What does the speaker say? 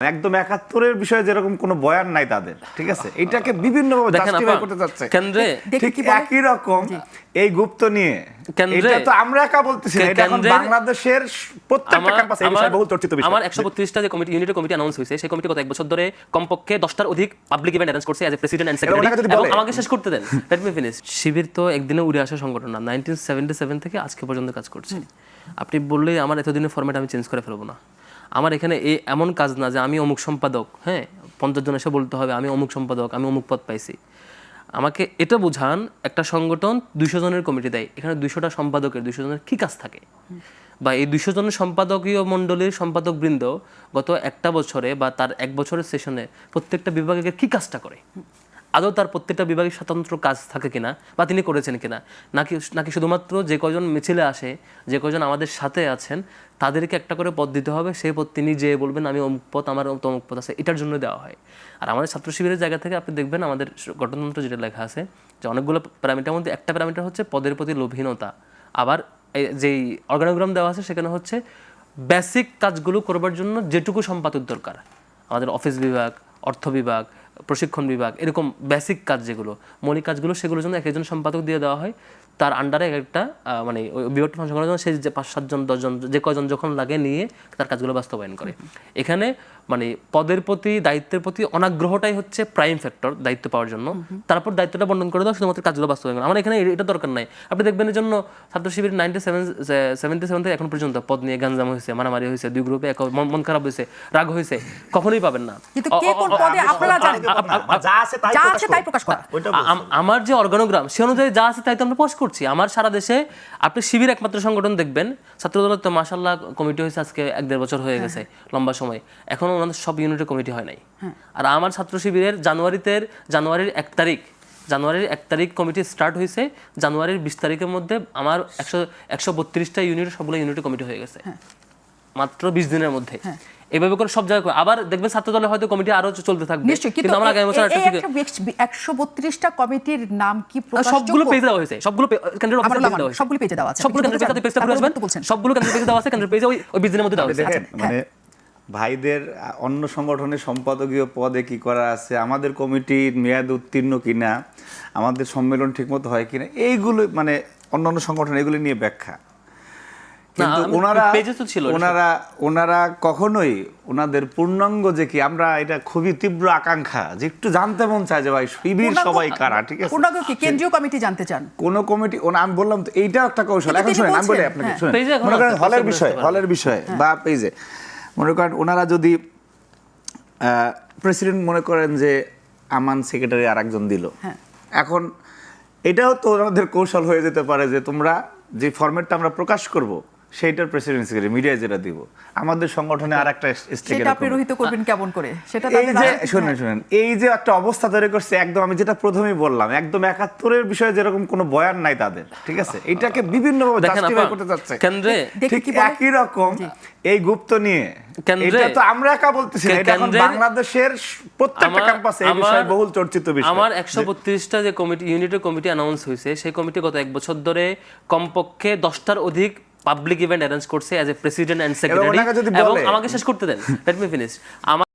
একদম একাত্তরের বিষয়ে যেরকম কোনো বয়ান নাই তাদের ঠিক আছে? এটাকে বিভিন্ন জাস্টিফাই করতে যাচ্ছে কেন্দ্রে ঠিক একই রকম এই গুপ্ত নিয়ে। কেন্দ্রে- এটা তো আমরা একা বলতেছি এটা এখন বাংলাদেশের প্রত্যেকটা ক্যাম্পাসে এই বিষয়ে বহু চর্চিত বিষয়। আমার একশো বত্রিশটা যে কমিটি ইউনিটের কমিটি অ্যানাউন্স হয়েছে সেই কমিটি গত এক বছর ধরে কমপক্ষে দশটার অধিক পাবলিক ইভেন্ট অ্যারেঞ্জ করছে as a president and secretary এবং আমাকে শেষ করতে দেন। লেট মি ফিনিশ শিবির তো একদিনে উড়ে আসা সংগঠন না নাইনটিন সেভেন্টি সেভেন থেকে আজকে পর্যন্ত কাজ করছে। আপনি বললে আমার এতদিনের ফরম্যাট আমি চেঞ্জ করে ফেলব না। আমার এখানে এ এমন কাজ না যে আমি অমুক সম্পাদক হ্যাঁ? পঞ্চাশ জন এসে বলতে হবে, আমি অমুক সম্পাদক, আমি অমুক পদ পাইছি। আমাকে এটা বোঝান, একটা সংগঠন দুইশো জনের কমিটি দেয়, এখানে দুইশোটা সম্পাদকের, দুইশো জনের কী কাজ থাকে? বা এই দুইশো জনের সম্পাদকীয় মণ্ডলীর সম্পাদকবৃন্দ গত একটা বছরে বা তার এক বছরের সেশনে প্রত্যেকটা বিভাগের কী কাজটা করে? আদৌ তার প্রত্যেকটা বিভাগের স্বতন্ত্র কাজ থাকে কিনা বা তিনি করেছেন কিনা? নাকি নাকি শুধুমাত্র যে কজন মিছিলে আসে, যে কজন আমাদের সাথে আছেন, তাদেরকে একটা করে পদ দিতে হবে? সেই পদ তিনি যে বলবেন, আমি অমুক পথ আমার তমুক পথ আছে। এটার জন্য দেওয়া হয়। আর আমাদের ছাত্র শিবিরের জায়গা থেকে আপনি দেখবেন, আমাদের গঠনতন্ত্র যেটা লেখা আছে, যে অনেকগুলো প্যারামিটার মধ্যে একটা প্যারামিটার হচ্ছে পদের প্রতি লোভহীনতা। আবার যেই অর্গানোগ্রাম দেওয়া আছে, সেখানে হচ্ছে বেসিক কাজগুলো করবার জন্য যেটুকু সম্পাদক দরকার। আমাদের অফিস বিভাগ, অর্থ বিভাগ প্রশিক্ষণ বিভাগ, এরকম বেসিক কাজ যেগুলো, মৌলিক কাজগুলো সেগুলোর জন্য এক একজন সম্পাদক দিয়ে দেওয়া হয়। তার আন্ডারে একটা মানে বিভাগটা ফাংশন করার জন্য সে যে পাঁচ সাতজন দশজন যে কজন যখন লাগে নিয়ে তার কাজগুলো বাস্তবায়ন করে। এখানে মানে পদের প্রতি দায়িত্বের প্রতি অনাগ্রহটাই হচ্ছে প্রাইম ফ্যাক্টর দায়িত্ব পাওয়ার জন্য। তারপর দায়িত্বটা বন্টন করে দাও শুধুমাত্র কাজগুলো বাস্তবায়ন আমার এখানে এটা দরকার নাই। আপনি দেখবেন এর জন্য Chhatra Shibir ninety seven seventy seven থেকে এখন পর্যন্ত পদ নিয়ে গাঞ্জাম হয়েছে মারামারি হয়েছে দুই গ্রুপে এক মন খারাপ হয়েছে রাগ হয়েছে কখনোই পাবেন না। আমার যে অর্গানোগ্রাম সে অনুযায়ী যা আছে তাই তো আমরা পোস্ট করছি। আমার সারা দেশে আপনি শিবির একমাত্র সংগঠন দেখবেন। ছাত্রদল তো মাসাল্লাহ কমিটি হয়েছে আজকে এক দেড় বছর হয়ে গেছে লম্বা সময়। এখনও ওনাদের সব ইউনিটের কমিটি হয় নাই। আর আমার ছাত্র শিবিরের জানুয়ারিতে জানুয়ারির এক তারিখ জানুয়ারির এক তারিখ কমিটি স্টার্ট হয়েছে। জানুয়ারির বিশ তারিখের মধ্যে আমার একশো একশো বত্রিশটা ইউনিট সবগুলো ইউনিটের কমিটি হয়ে গেছে। মাত্র বিশ দিনের মধ্যে। এভাবে করে সব জায়গায় আবার দেখবেন ছাত্র দলে হয়তো কমিটি আরও চলতে থাকবে। নিশ্চয়ই কিন্তু আমরা আগামী বছর একটা থেকে একশো বত্রিশটা কমিটির নাম কি? সবগুলো পেজ দেওয়া হয়েছে। সবগুলো কেন্দ্রের অফিসে দেওয়া হয়েছে। সবগুলো পেজে দেওয়া আছে। সবগুলো কেন্দ্রের পেজে পেজটা আসবেন তো বলছেন। সবগুলো কেন্দ্রের পেজে দেওয়া আছে কেন্দ্রের পেজে ওই ওই দিনের মধ্যে দেওয়া হয়েছে। দেখেন মানে ভাইদের অন্য সংগঠনের সম্পাদকীয় পদে কি করা আছে? আমাদের কমিটির মেয়াদ উত্তীর্ণ কিনা? আমাদের সম্মেলন ঠিকমতো হয় কিনা? এইগুলো মানে অন্য অন্য সংগঠন এগুলো নিয়ে ব্যাখ্যা। কিন্তু ওনারা তো ছিল ওনারা ওনারা কখনোই ওনাদের পূর্ণাঙ্গ যে কি আমরা এটা খুবই তীব্র আকাঙ্ক্ষা যে একটু জানতে মন চায় যে ভাই শিবির সবাই কারা ঠিক আছে? পূর্ণাঙ্গ কি? কেন্দ্রীয় কমিটি জানতে চান। কোন কমিটি ওনা আমি বললাম তো এইটাও একটা কৌশল। এখন শুনেন আমি বলি আপনাকে হ্যাঁ। শুনেন। মনে করেন হলের বিষয় হলের বিষয় বা পেজে মনে করেন ওনারা যদি প্রেসিডেন্ট মনে করেন যে আমান সেক্রেটারি আর একজন দিল। হ্যাঁ। এখন এটাও তো ওনাদের কৌশল হয়ে যেতে পারে যে তোমরা যে ফরম্যাটটা আমরা প্রকাশ করব সেইটার প্রেসিডেন্সি করে মিডিয়ায় যেটা দিব। আমাদের সংগঠনে আর একটা স্টেক সেটা আপনি রহিত করবেন কেমন করে? সেটা এই যে শুনেন শুনেন এই যে একটা অবস্থা তৈরি করছে একদম আমি যেটা প্রথমেই বললাম একদম একাত্তরের বিষয়ে যেরকম কোনো বয়ান নাই তাদের ঠিক আছে? এটাকে বিভিন্ন ভাবে জাস্টিফাই করতে যাচ্ছে কেন্দ্রে দেখি ঠিক কি বলে? একই রকম এই গুপ্ত নিয়ে কেন্দ্রে- এটা তো আমরা একা বলতেছি না এটা এখন বাংলাদেশের প্রত্যেকটা ক্যাম্পাসে এই বিষয়ে বহুল চর্চিত বিষয়। আমার একশো বত্রিশটা যে কমিটি ইউনিটের কমিটি অ্যানাউন্স হয়েছে সেই কমিটি গত এক বছর ধরে কমপক্ষে দশটার অধিক পাবলিক ইভেন্ট অ্যারেঞ্জ করছে as a president and secretary এবং আমাকে শেষ করতে দেন। লেট মি ফিনিশ আমার